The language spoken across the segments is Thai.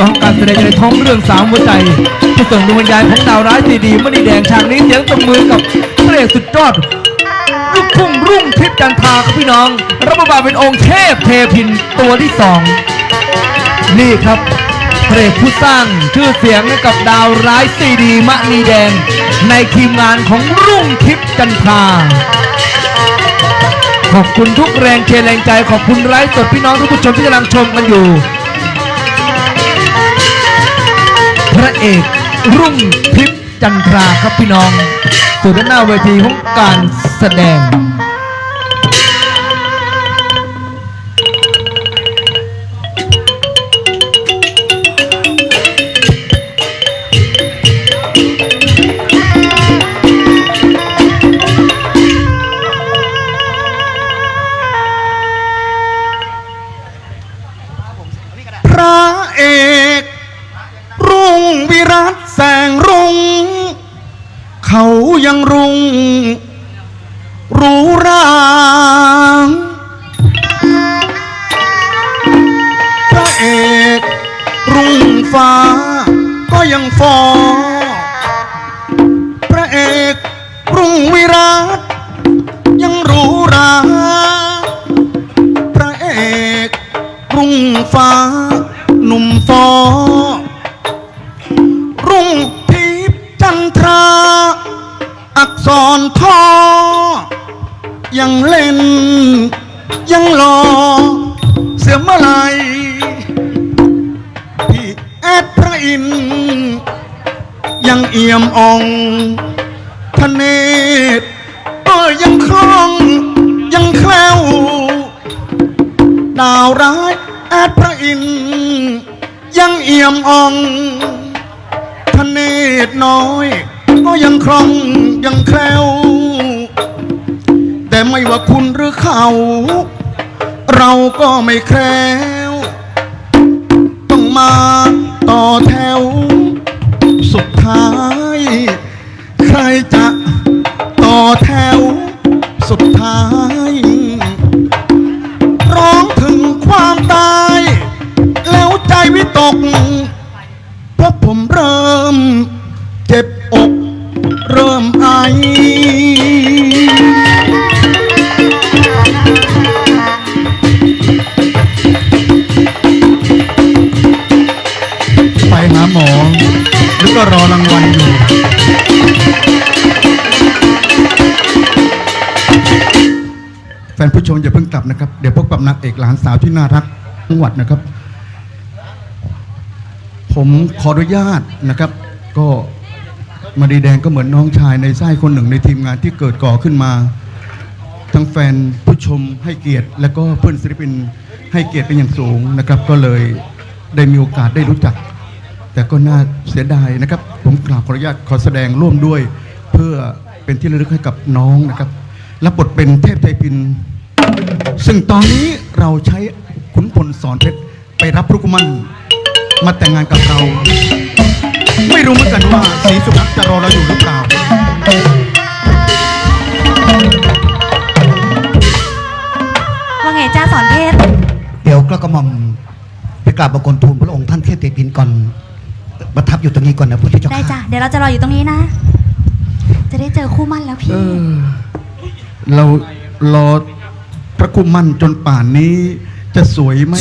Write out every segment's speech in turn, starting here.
ต้องการแสดงในท้องเรื่องสามหัวใจที่ส่งดวงวิญญาณของดาวร้ายสีดีมณีแดงฉากนี้เสียงตบมือกับเพระเอกสุดยอดลูกทุ่งรุ่งทิพย์จันทราครับพี่น้อง รับบทบาทเป็นองค์เทพเทพินตัวที่สองนี่ครับเพระเอกผู้สร้างชื่อเสียงให้กับดาวร้ายซีดีมณีแดง ในทีมงานของรุ่งทิพย์จันทราขอบคุณทุกแรงเชียร์แรงใจขอบคุณไร้สดพี่น้องทุกผู้ชมที่กำลังชมกันอยู่ ระเอกรุ่งทิพย์จันทราครับพี่น้องสู่ด้านหน้าเวทีของการแสดง ก็ยังฟอพระเอกรุ่งวิรัตยังรู้รา พระเอกรุ่งฟ้าหนุ่มฟอ รุ่งทิพย์จันทรา อักษรทอ ยังเล่นยังรอ ยังอี่ยมอ่องทะเนศเออยังคล่องยังแคล้วดาวร้ายแอดพระอินทร์ยังเอี่ยมอ่องทะเนศน้อย ก็ยังคล่องยังแคล้วแต่ไม่ว่าคุณหรือเขา เราก็ไม่แคล้ว ต้องมาต่อแถว นะครับเดี๋ยวพบกับนางเอกหลานสาวที่น่ารักจังหวัดนะครับ ผมขออนุญาตนะครับ ก็มาดีแดงก็เหมือนน้องชายในไส้คนหนึ่งในทีมงานที่เกิดก่อขึ้นมา ทั้งแฟนผู้ชมให้เกียรติ และก็เพื่อนศิลปินให้เกียรติเป็นอย่างสูงนะครับ ก็เลยได้มีโอกาสได้รู้จัก แต่ก็น่าเสียดายนะครับ ผมกราบขออนุญาตขอแสดงร่วมด้วย เพื่อเป็นที่ระลึกให้กับน้องนะครับรับบทเป็นเทพไทยพิน ซึ่งตอนนี้เราใช้ขุนพลสอนเพชรไปรับพรุกุมันมาแต่งงานกับเรา ไม่รู้เหมือนกันว่าสีสุภักดิ์จะรอเราอยู่หรือเปล่าว่าไงจ้าสอนเพชรเดี๋ยวกระหม่อมไปกราบบังคมทูลพระองค์ท่านเทพเทพินก่อนประทับอยู่ตรงนี้ก่อนนะพุทธเจ้าได้ค่ะจ้ะเดี๋ยวเราจะรออยู่ตรงนี้นะ จะได้เจอคู่มั่นแล้วพี่เออเรารอพ ระคุมันจนป่านนี้ จะสวยไหม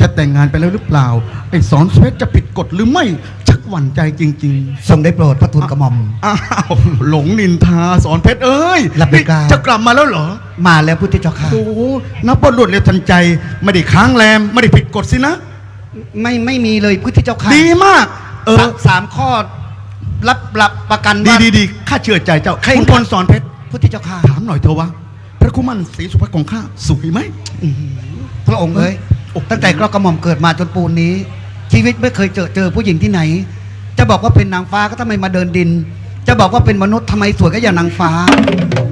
จะแต่งงานไปแล้วหรือเปล่า ไอ้สอนเพชรจะผิดกฎหรือไม่ ชักหวั่นใจจริงๆทรงได้โปรดพระทูลกระหม่อมอ้าวหลงนินทาสอนเพชรเอ้ยรับไม่กล้า นี่จะกลับมาแล้วเหรอ มาแล้วพุทธเจ้าค่ะ โอ้โหนับว่ารวดเร็วทันใจ ไม่ได้ค้างแรม ไม่ได้ผิดกฎสินะ ไม่ไม่มีเลยพุทธเจ้าค่ะดีมาก เออ สามสามข้อรับรับประกันดีว่า ดีดีข้าเชื่อใจเจ้าเคร่งคุณพลสอนเพชร พุทธเจ้าค่ะ ถามหน่อยเถอะวะ พระคุมันศรีสุภาพของข้าสวยไหม พระองค์เอ้ยโอ้ตั้งแต่กระหม่อมเกิดมาจนปูนนี้ ชีวิตไม่เคยเจอเจอผู้หญิงที่ไหน จะบอกว่าเป็นนางฟ้าก็ทำไมมาเดินดิน จะบอกว่าเป็นมนุษย์ทำไมสวยก็อย่างนางฟ้า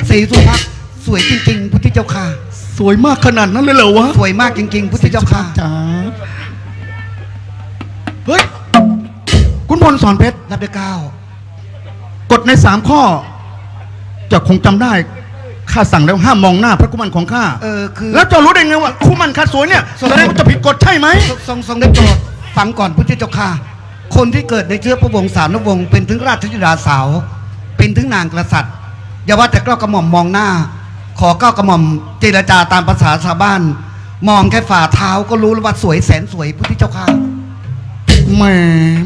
สีสุภาพสวยจริงๆพุทธเจ้าค่ะ สวยมากขนาดนั้นเลยเหรอวะ สวยมากจริง ๆ พุทธเจ้าค่ะจ๋าเฮ้ยคุณพลสอนเพชรรับด้วยเก้าวกฎในสามข้อจะคงจำได้ ข้าสั่งแล้วห้ามมองหน้าพระคุมันของข้าเออคือแล้วจะรู้ได้ไงว่าคู่มันข้าสวยเนี่ยสวยแสดงว่าจะผิดกฎใช่ไหมทรงทรงได้โปรดฟังก่อนพุทธเจ้าค่ะ คนที่เกิดในเชื้อพระวงศ์สามวงศ์เป็นถึงราชธิดาสาว เป็นถึงนางกษัตริย์อย่าว่าแต่เกล้ากระหม่อมมองหน้า ขอเกล้ากระหม่อมเจรจาตามภาษาชาวบ้าน มองแค่ฝ่าเท้าก็รู้แล้วว่าสวยแสนสวยพุทธเจ้าค่ะแหม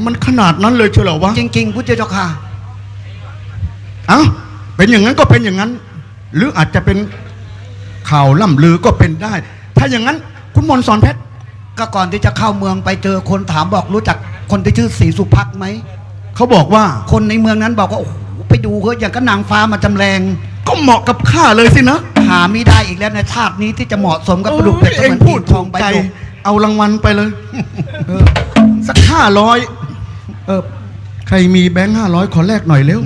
มันขนาดนั้นเลยเชียวเหรอวะจริงๆพุทธเจ้าค่ะเอ้าเป็นอย่างนั้นก็เป็นอย่างนั้น หรืออาจจะเป็นข่าวล่ำลือก็เป็นได้ ถ้าอย่างนั้นคุณมนต์สอนเพชรก็ก่อนที่จะเข้าเมืองไปเจอคนถามบอกรู้จักคนที่ชื่อศรีสุภักดิ์ไหม เขาบอกว่าคนในเมืองนั้นบอกว่าโอ้โหไปดูเถอะอย่างก็นางฟ้ามาจำแรงก็เหมาะกับข้าเลยสินะ หาไม่ได้อีกแล้วในชาตินี้ที่จะเหมาะสมกับประดุกเป็ดเอเหงมือนพูพูดดทถูองกใบใจหยกเอารางวัลไปเลย เออสักห้าร้อยเออ ใครมีแบงค์ห้าร้อยขอแลกหน่อยเร็ว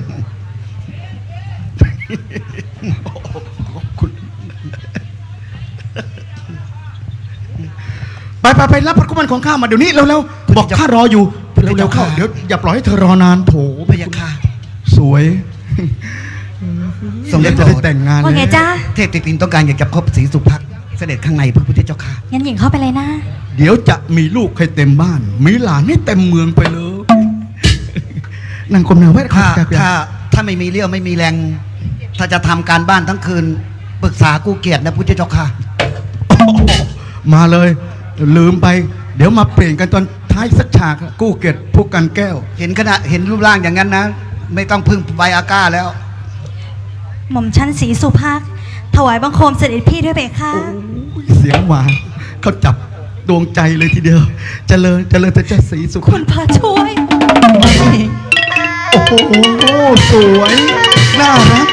ไปไปไปรับพระกุมันของข้ามาเดี๋ยวนี้เร็วๆบอกข้ารออยู่เร็วๆเข้าเดี๋ยวอย่าปล่อยให้เธอรอนานโถพะยาค่ะ สวยทรงเดี๋ได้ยวโปรจะได้ดแต่งงานว่าไงแล้วจ้าเทพติปินต้องการอยากจะพบศรีสุภักดิ์เสด็จข้างในพระพุทธเจ้าค่ะงั้นหญิงเข้าไปเลยนะ เดี๋ยวจะมีลูกให้เต็มบ้าน มีหลานให้เต็มเมืองไปเลยนั่งกลมหนาไว้คถ้ารับถ้าถ้าไม่มีเรี่ยวไม่มีแรง ถ้าจะทำการบ้านทั้งคืนปรึกษากูเกียรตินะพุทธเจ้าค่ะมาเลย ลืมไป เดี๋ยวมาเปลี่ยนกันตอนท้ายสักฉากกู้เกียรติผู้กันแก้ว เห็นขณะเห็นรูปร่างอย่างนั้นนะ ไม่ต้องพึ่งใบอาก้าแล้ว หม่อมชั้นสีสุภาค ถวายบังคมเสด็จพี่ด้วยเบค่ะเสียงหวานเขาจับดวงใจเลยทีเดียว เจริญเจริญแต่เจ้าสีสุขคุณพระช่วย โอ้โห สวย น่ารัก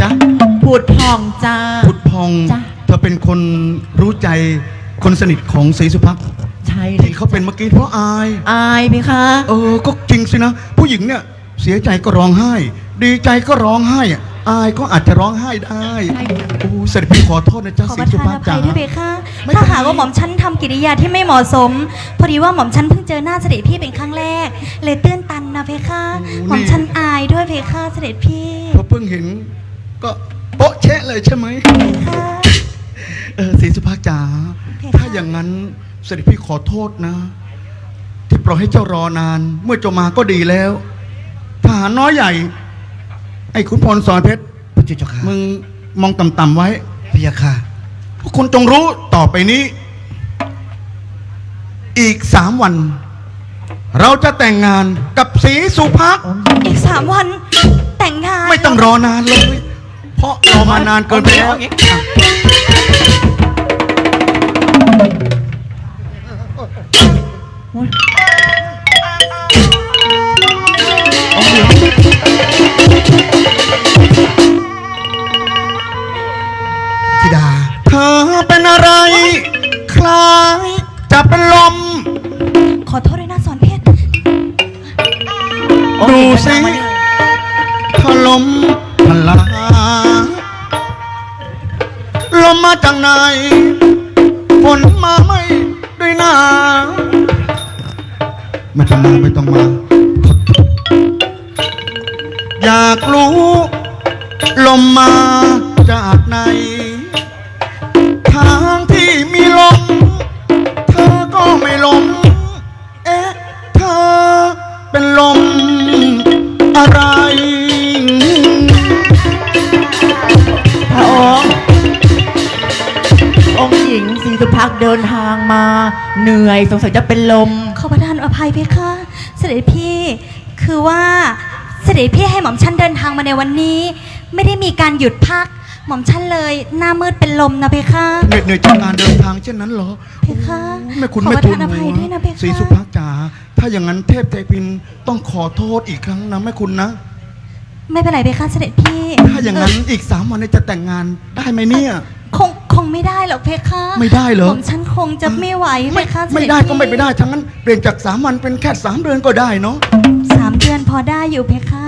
จ๊ะพูดพองจ้า พุทธพองจ้ะ เธอเป็นคนรู้ใจคนสนิทของศรีสุภักดิ์ใช่เลที่ยเขาเป็นเมื่อกี้เพราะอาย อายไหมคะ เออ ก็จริงสินะ ผู้หญิงเนี่ยเสียใจก็ร้องไห้ ดีใจก็ร้องไห้อะอายก็อาจจะร้องไห้ได้ใช่โอ้เสด็จพี่ขอโทษนะจ๊ะขอศรีประสุทานภัอกดิ์ภัจ๋า ยด้วยเบค่ะ ไม่ถ้าเป็นไรหากว่าหม่อมฉันทำกิริยาที่ไม่เหมาะสม พอดีว่าหม่อมฉันเพิ่งเจอหน้าเสด็จพี่เป็นครั้งแรก เลยตื้นตันนะเพคะโอ้นี่หม่อมฉันอายด้วยเพคะเสด็จพี่พอเพิ่งเห็น ก็โป๊ะเชะเลยใช่ไหมค่ะเออศรีสุภาคจ๋าเพคะถ้าอย่างนั้นเสด็จพี่ขอโทษนะ ที่ปล่อยให้เจ้ารอนาน เมื่อเจ้ามาก็ดีแล้วทหารน้อยใหญ่ ไอ้ขุนพลสอนเพชรพุทธเจ้าค่ะมึงมองต่ำๆไว้พะยาค่ะพวกคุณจงรู้ต่อไปนี้ อีกสามวัน เราจะแต่งงานกับศรีสุภักดิ์อีกสามวันแต่งงาน ไม่ต้องรอนานเลย เพราะรอมานานเกินไปแล้วทิดา เธอเป็นอะไร คล้ายจะเป็นลม ขอโทษด้วยนะสอนเพชร ดูสิถล่ม มมาจากไหนฝนมาไม่ด้วยหนาไม่ต้องมาไม่ต้องมา อยากรู้ ลมมา เหนื่อยสงสัยจะเป็นลม ขอประทานอภัยเพคะ เสด็จพี่คือว่าเสด็จพี่ให้หม่อมชันเดินทางมาในวันนี้ ไม่ได้มีการหยุดพัก หม่อมชันเลยหน้ามืดเป็นลมนะเพคะ เหน็ดเหนื่อยจากการเดินทางเช่นนั้นเหรอเพคะแม่คุณขอไม่ประทูลทานอภัยด้วยนะเพคะสีสุภักจ๋าถ้าอย่างนั้นเทพเทพินต้องขอโทษอีกครั้งนะแม่คุณนะ ไม่เป็นไรเพคะ เสด็จพี่ถ้าอย่างนั้นอีกสามวันนี้จะแต่งงานได้ไหมเนี่ยคงคง ไม่ได้หรอกเพคะไม่ได้เหรอหม่อมชันคงจะไม่ไหวเพไม่คะเสไม่ด็จได้พี่ก็ไม่ไปได้ทั้งนั้นเปลี่ยนจากสามวันเป็นแค่สามเดือนก็ได้เนาะสามเดือนพอได้อยู่เพคะ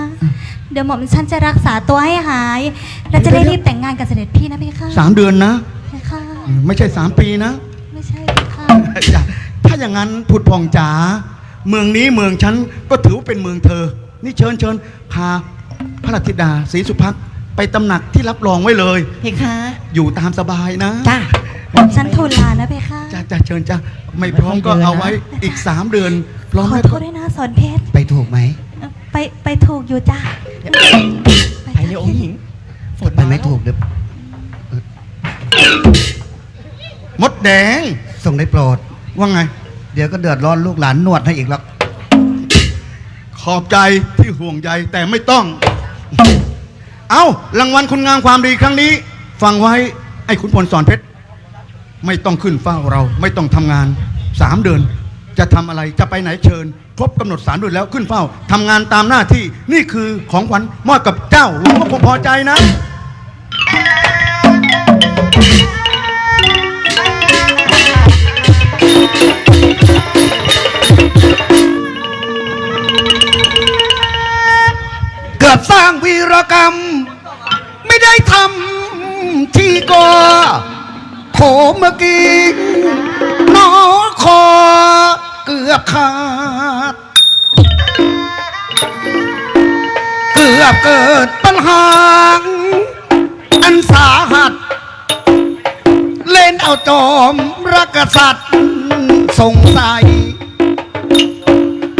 เดี๋ยวหม่อมชันจะรักษาตัวให้หาย และจะได้รีบแต่งงานกับเสด็จพี่นะเพคะสามเดือนนะเพคะไม่ใช่สามปีนะ ไม่ใช่เพคะจ้ะถ้าอย่างนั้นผุดผ่องจ๋าเมืองนี้เมืองฉันก็ถือว่าเป็นเมืองเธอ นี่เชิญเชิญพาพระราชธิดาศรีสุภักดิ์ ไปตำหนักที่รับรองไว้เลย เพคะอยู่ตามสบายนะจ้าหม่อมชันทูลลานะเพคะจ้าจ้าเชิญจ้าไม่พร้อมก็เอาไว้อีกสามเดือนพร้อมขอให้โทษด้วยนะสอนเพชรไปถูกไหมไปไปถูกอยู่จ้าไปเลยองค์หญิงฝนไปไม่ถูกเดี๋ยวมดแดงส่งได้โปรด ว่าไง เดี๋ยวก็เดือดร้อนลูกหลานนวดให้อีกแล้วขอบใจที่ห่วงใยแต่ไม่ต้อง เอารางวัลคุณงามความดีครั้งนี้ ฟังไว้ไอ้ขุนพลสอนเพชรไม่ต้องขึ้นเฝ้าเราไม่ต้องทำงานสามเดือน จะทำอะไรจะไปไหนเชิญ ครบกำหนดสามเดือนแล้วขึ้นเฝ้าทำงานตามหน้าที่นี่คือของขวัญมอบกับเจ้าหวังว่าคงพอใจนะเกือบสร้างวีรกรรม ก่อโถเมื่อกี้นอคอเกือบขาด เกือบเกิดปัญหา อันสาหัส เล่นเอาจอมรักษัตริย์สงสัย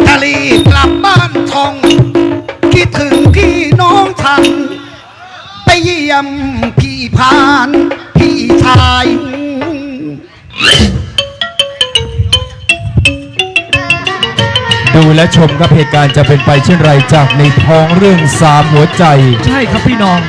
จะรีบกลับบ้านช่อง คิดถึงพี่น้องฉันไปเยี่ ยมพี่พานพี่ชาย ดูและชมครับเหตุการณ์จะเป็นไปเช่นไรจากในท้องเรื่องสามหัวใจ ใช่ครับพี่น้อง